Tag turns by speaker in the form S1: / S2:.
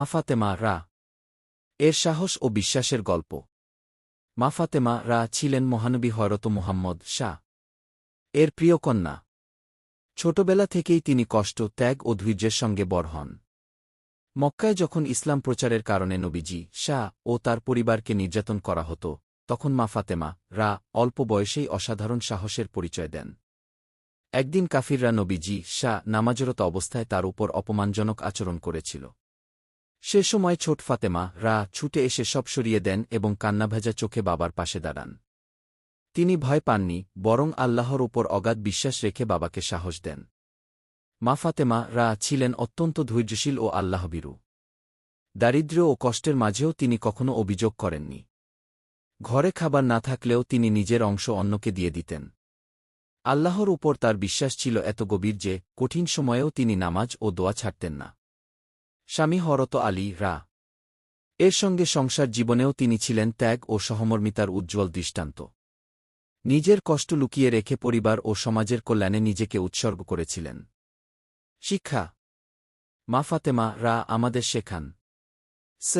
S1: মাফাতেমা রা। এর সাহস ও বিশ্বাসের গল্প। মাফাতেমা রা ছিলেন মহানবী হরত মুহাম্মদ শাহ। এর প্রিয় কন্যা। ছোটবেলা থেকেই তিনি কষ্ট, ত্যাগ ও ধৈর্যের সঙ্গে বড় হন। মক্কায় যখন ইসলাম প্রচারের কারণে নবীজি শাহ ও তার পরিবারকে নির্যাতন করা হতো, তখন মা ফাতেমা রা অল্প বয়সেই অসাধারণ সাহসের পরিচয় দেন। একদিন কাফিররা নবীজি শাহ নামাজরত অবস্থায় তার উপর অপমানজনক আচরণ করেছিল। সে সময় ছোট ফাতেমা, রা ছুটে এসে সব সরিয়ে দেন এবং কান্নাভেজা চোখে বাবার পাশে দাঁড়ান। তিনি ভয় পাননি, বরং আল্লাহর উপর অগাধ বিশ্বাস রেখে বাবাকে সাহস দেন। মা ফাতেমা, রা ছিলেন অত্যন্ত ধৈর্যশীল ও আল্লাহবিরু। দারিদ্র্য ও কষ্টের মাঝেও তিনি কখনো অভিযোগ করেননি। ঘরে খাবার না থাকলেও তিনি নিজের অংশ অন্যকে দিয়ে দিতেন। আল্লাহর উপর তার বিশ্বাস ছিল এত গভীর যে, কঠিন সময়েও তিনি নামাজ ও দোয়া ছাড়তেন না। স্বামী হরত আলী রা। এর সঙ্গে সংসার জীবনেও তিনি ছিলেন ত্যাগ ও সহমর্মিতার উজ্জ্বল দৃষ্টান্ত। নিজের কষ্ট লুকিয়ে রেখে পরিবার ও সমাজের কল্যাণে নিজেকে উৎসর্গ করেছিলেন। শিক্ষা। মা ফাতেমা রা আমাদের শেখান। স